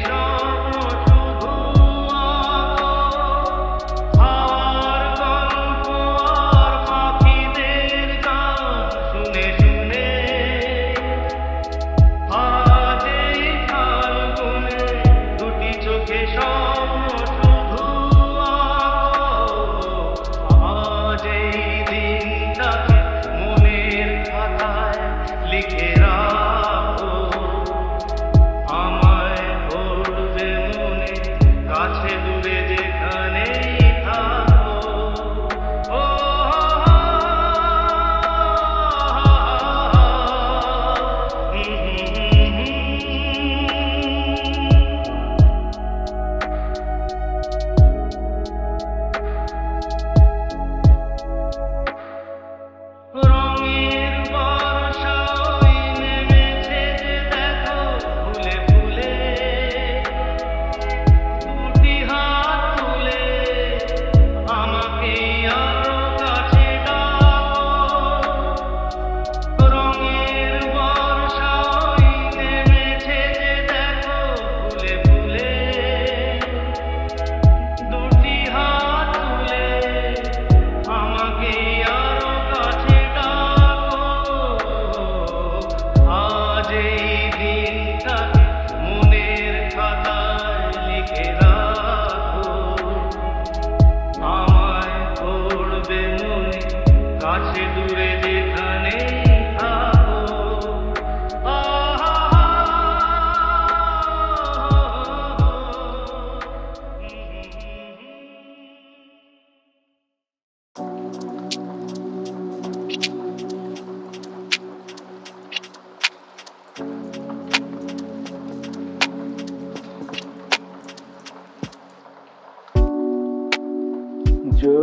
Jason.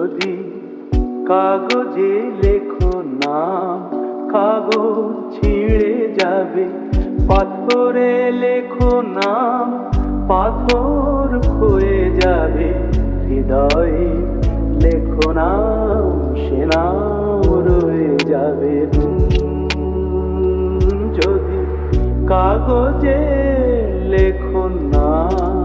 যদি কাগজে লেখো নাম, কাগজ ছিঁড়ে যাবে। পাথরে লেখো নাম, পাথর হয়ে যাবে। হৃদয়ে লেখো নাম, সে নাম রয়ে যাবে। যদি কাগজে লেখো নাম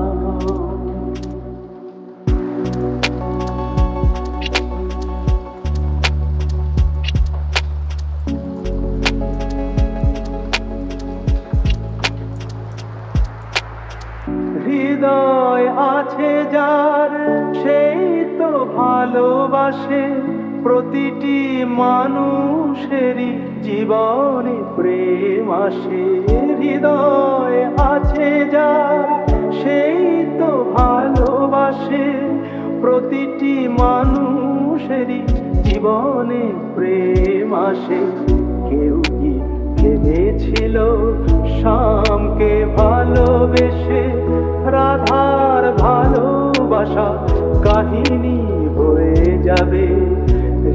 আশেপাশে প্রতিটি মানুষেরই জীবনে প্রেম আসে। হৃদয় আছে যা সেই তো ভালোবাসে প্রতিটি মানুষেরই জীবনে প্রেম আসে। কেউ কি ভেবেছিল শামকে ভালোবেসে? রাধার ভালোবাসা কাহিনী যাবে।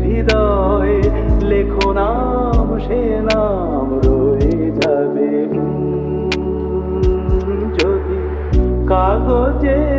হৃদয় লেখো নাম সে নাম রয়ে যাবে। যদি কাগজে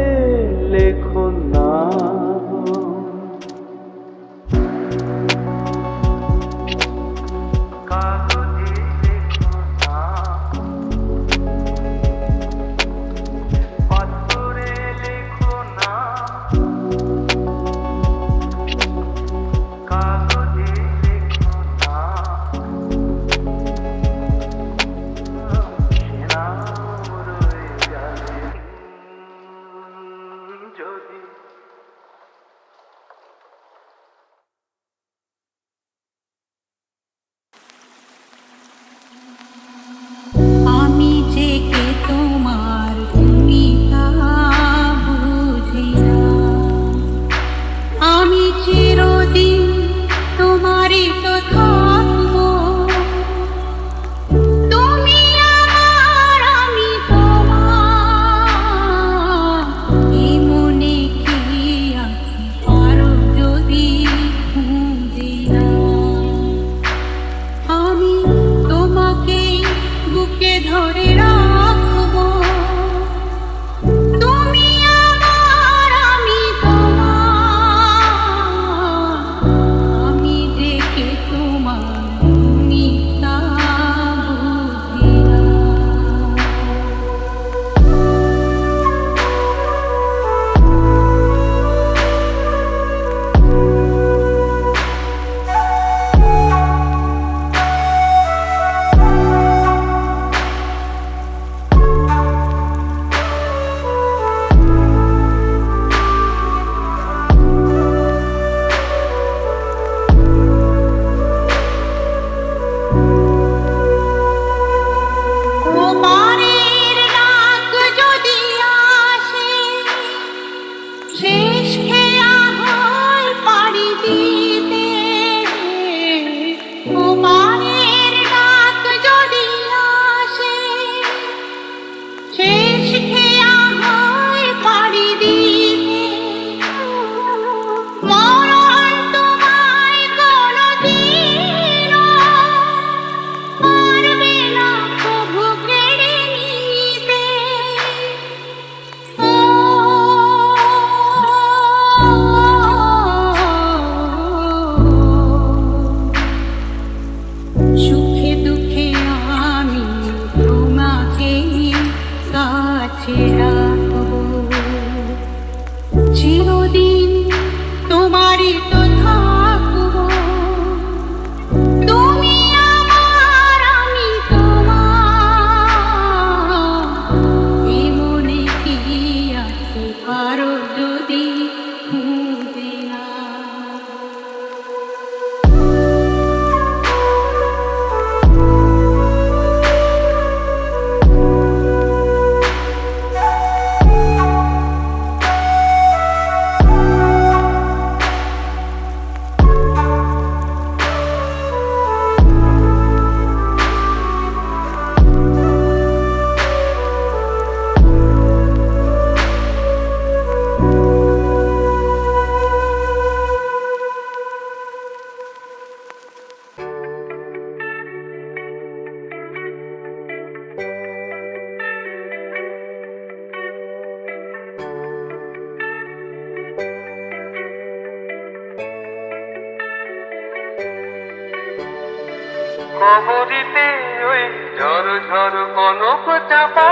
কবরিতে ওই ঝড় ঝড় কনক চাপা।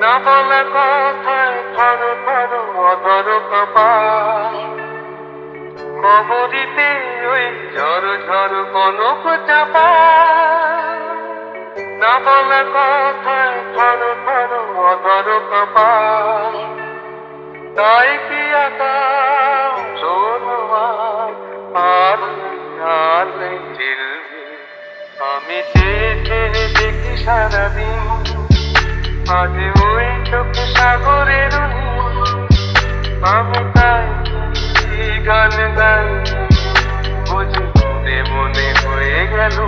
না বলা কথায় থর কবরিতে ওই ঝড় ঝড় কনক চাপা। না বলা কথায় থর থর অধর কপা। তাই কি আকা আমি চেয়ে দেখি সারাদিন। আজ ওই চোখ সাগরের। আমি তাই গান গাই বুঝি মনে মনে হয়ে গেল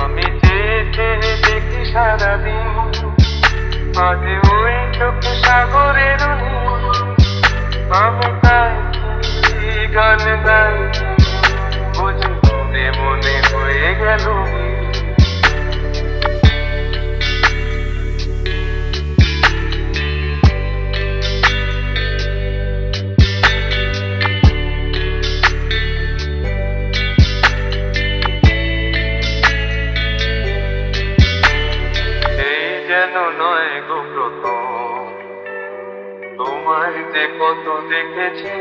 আমি চেয়ে দেখি সারাদিন। আজ ওই চোখ সাগরের। আমি তাই গান গাই বুঝি মনে মনে হয়ে গেল যেন নয় গো তোমার যে কত দেখেছি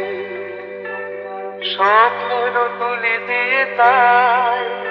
স্বপ্নের তুলি দিয়ে তাই।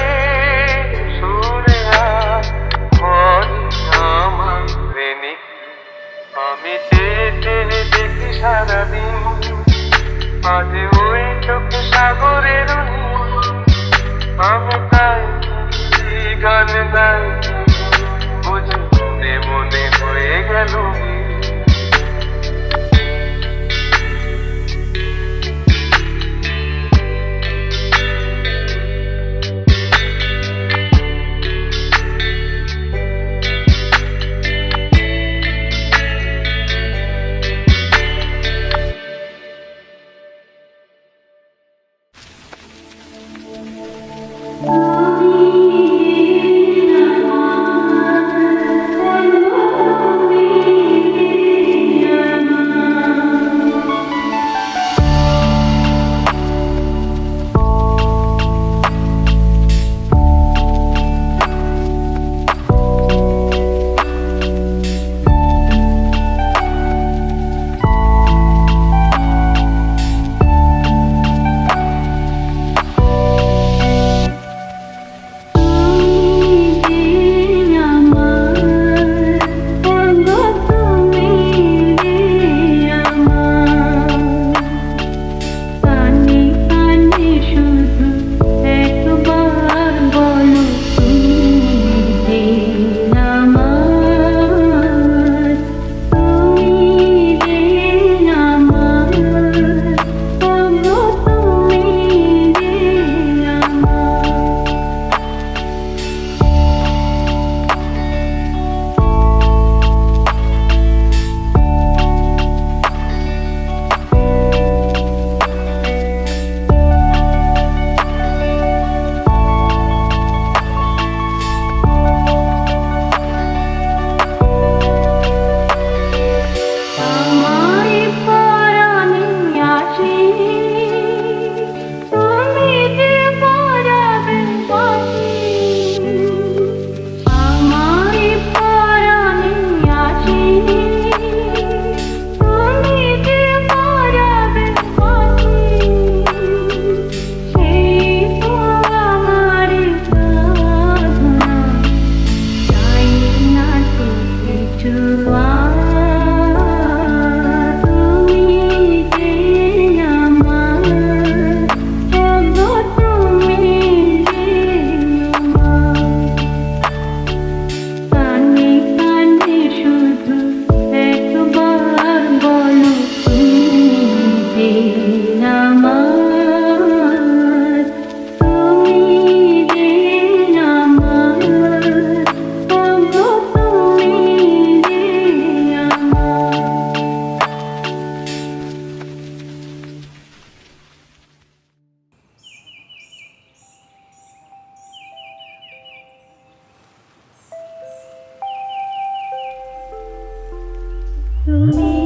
তুমি